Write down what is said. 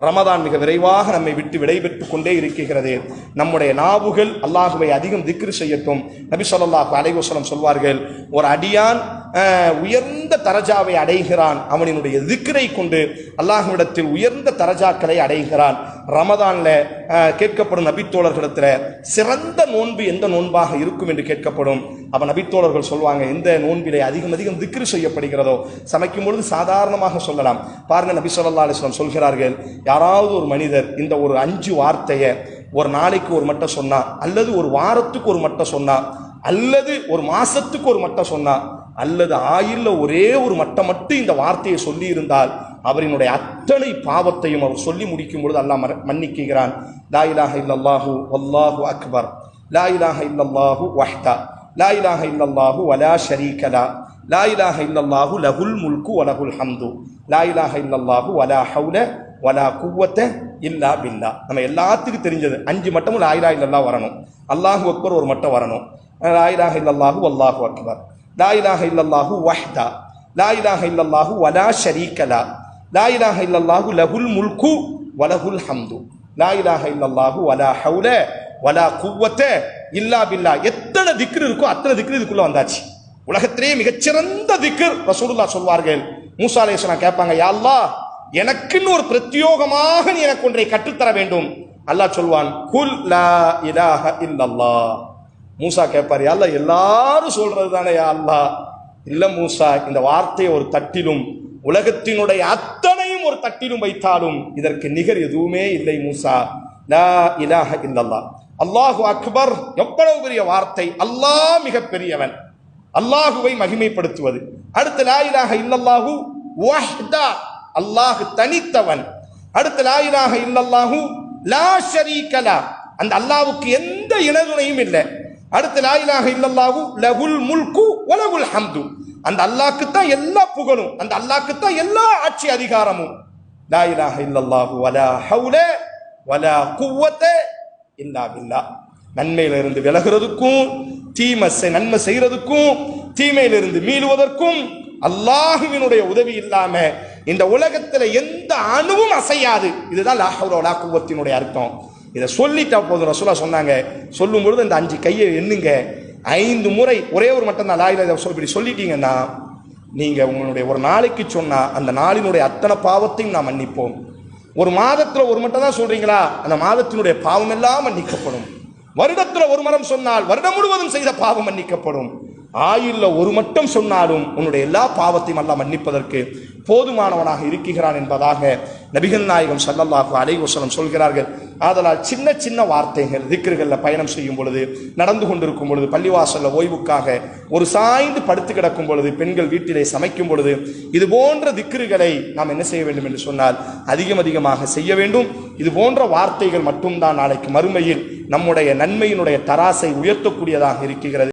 ரமதான் மிக விரைவாக நம்மை விட்டு விடைபெற்றுக் கொண்டே இருக்கிறது. நம்முடைய நாவுகள் அல்லாஹுவை அதிகம் திக்ரு செய்யட்டும். நபி சொல்லாஹு அலைவசலம் சொல்வார்கள் ஒரு அடியான் உயர்ந்த தரஜாவை அடைகிறான். அவனினுடைய திக்கரை கொண்டு அல்லாஹ்விடத்தில் உயர்ந்த தரஜாக்களை அடைகிறான். ரமதானில் கேட்கப்படும் நபித்தோழர்களிடத்தில் சிறந்த நோன்பு எந்த நோன்பாக இருக்கும் என்று கேட்கப்படும். அப்ப நபித்தோழர்கள் சொல்வாங்க எந்த நோன்பிலே அதிகம் அதிகம் திக்ரு செய்யப்படுகிறதோ சமைக்கும் பொழுது சாதாரணமாக சொல்லலாம். பாருங்க நபி சொல்லா அலிஸ்லாம் சொல்கிறார்கள் யாராவது ஒரு மனிதர் இந்த ஒரு அஞ்சு வார்த்தையை ஒரு நாளைக்கு ஒரு மட்டம் சொன்னா அல்லது ஒரு வாரத்துக்கு ஒரு மட்டம் சொன்னா அல்லது ஒரு மாசத்துக்கு ஒரு மட்டம் சொன்னா அல்லது ஆயில்ல ஒரே ஒரு மட்டம் மட்டும் இந்த வார்த்தையை சொல்லி இருந்தால் அவரினுடைய அத்தனை பாவத்தையும் அவர் சொல்லி முடிக்கும் பொழுது அல்லாஹ் மன்னிக்குகிறான். லா இலாஹ இல்லல்லாஹு வல்லாஹு அக்பர். லா இலாஹ இல்லல்லாஹு வஹ்தா. லா இலாஹ இல்லல்லாஹு வலா ஷரீகலா லா. லா இலாஹ இல்லல்லாஹு லஹுல் முல்கு வலஹுல் ஹம்து. லா இலாஹ இல்லல்லாஹு வலா ஹவுல வலா குவத்த இல்லா பில்லா. நம்ம எல்லாத்துக்கும் தெரிஞ்சது. அஞ்சு மட்டமும் லாயிலா இல்லல்லா இல்லல்லாஹ் வரணும். அல்லாஹு அக்பர் ஒரு மட்டம் வரணும். லாயிலாக இல்லல்லாஹு வல்லாஹு அக்பர். லா இலாஹ இல்லல்லாஹு வஹ்தா லா இலாஹ இல்லல்லாஹு வலா ஷரீகலா லா லா இலாஹ இல்லல்லாஹு லஹுல் முல்கு வலஹுல் ஹம்து லா இலாஹ இல்லல்லாஹு வலா ஹவுல வலா குவத்த இல்லா பில்லா எத்தனை திக்ரு இருக்கோ அத்தனை திக்ரு இதுக்குள்ள வந்தாச்சு. உலகத்திலேயே மிகச்சிறந்த திக்ர் ரசூலுல்லா சொல்வார்கள். மூசா கேட்பாங்க யாழ்லா எனக்குன்னு ஒரு பிரத்யோகமாக நீ எனக்கு ஒன்றை கற்றுத்தர வேண்டும். அல்லாஹ் சொல்வான் குல் லா இலாஹ இல்லல்லாஹ். மூசா கேட்பார் யா அல்லாஹ் எல்லாரும் சொல்றது தானே யா அல்லாஹ்? இல்லை மூசா இந்த வார்த்தையை ஒரு தட்டிலும் உலகத்தினுடைய அத்தனையும் ஒரு தட்டிலும் வைத்தாலும் இதற்கு நிகர் எதுவுமே இல்லை மூசா. லா இலாஹ இல்லல்லாஹ். அல்லாஹு அக்பர். எவ்வளவு பெரிய வார்த்தை. அல்லாஹ் மிக பெரியவன் அல்லாஹுவை மகிமைப்படுத்துவது. அடுத்து லா இலாஹ இல்லல்லாஹு. வஹ்தா. அல்லாஹ் தனித்தவன். அடுத்து லா இலாஹ இல்லல்லாஹு. லா ஷரீகலா. அந்த அல்லாஹ்வுக்கு எந்த இணதுணையும் இல்லை. அடுத்து லா இலாஹ இல்லல்லாஹு லகுல் முல்கு வலகுல் ஹம்து. அந்த அல்லாஹ்க்கு தான் எல்லா புகழும் அந்த அல்லாஹ்க்கு தான் எல்லா ஆட்சி அதிகாரமும். லா இலாஹ இல்லல்லாஹு வலா ஹவுல வலா குவத்த இல்லா பில்லா. நன்மையிலிருந்து விலகிறதுக்கும் தீமை செய்- நன்மை செய்யறதுக்கும் தீமையிலிருந்து மீளுவதற்கும் அல்லாஹுவினுடைய உதவி இல்லாம இந்த உலகத்துல எந்த அணுவும் அசையாது. இதுதான் லாஹவுலா குவத்தினுடைய அர்த்தம். இதை சொல்லிட்டா போதும். ரசூலா சொன்னாங்க சொல்லும் பொழுது இந்த அஞ்சு கையை எண்ணுங்க. ஐந்து முறை ஒரே ஒரு மட்டும் தான் லாயில இப்படி சொல்லிட்டீங்கன்னா நீங்கள் உங்களுடைய ஒரு நாளைக்கு சொன்னால் அந்த நாளினுடைய அத்தனை பாவத்தையும் நான் மன்னிப்போம். ஒரு மாதத்தில் ஒரு மட்டும் தான் சொல்கிறீங்களா அந்த மாதத்தினுடைய பாவம் எல்லாம் மன்னிக்கப்படும். வருடத்தில் ஒரு மரம் சொன்னால் வருடம் முழுவதும் செய்த பாவம் மன்னிக்கப்படும். ஆயுள்ல ஒரு மட்டும் சொன்னாலும் உன்னுடைய எல்லா பாவத்தையும் அல்ல மன்னிப்பதற்கு போதுமானவனாக இருக்கிறான் என்பதாக நபிகள் நாயகம் சல்லல்லாஹு அலைவசனம் சொல்கிறார்கள். ஆதலால் சின்ன சின்ன வார்த்தைகள் திக்கர்களில் பயணம் செய்யும் பொழுது நடந்து கொண்டிருக்கும் பொழுது பள்ளிவாசல்ல ஓய்வுக்காக ஒரு சாய்ந்து படுத்து கிடக்கும் பொழுது பெண்கள் வீட்டிலே சமைக்கும் பொழுது இது போன்ற திக்கர்களை நாம் என்ன செய்ய வேண்டும் என்று சொன்னால் அதிகம் அதிகமாக செய்ய வேண்டும். இது போன்ற வார்த்தைகள் மட்டும்தான் நாளைக்கு மறுமையில் நம்முடைய நன்மையினுடைய தராசை உயர்த்தக்கூடியதாக இருக்கிறது.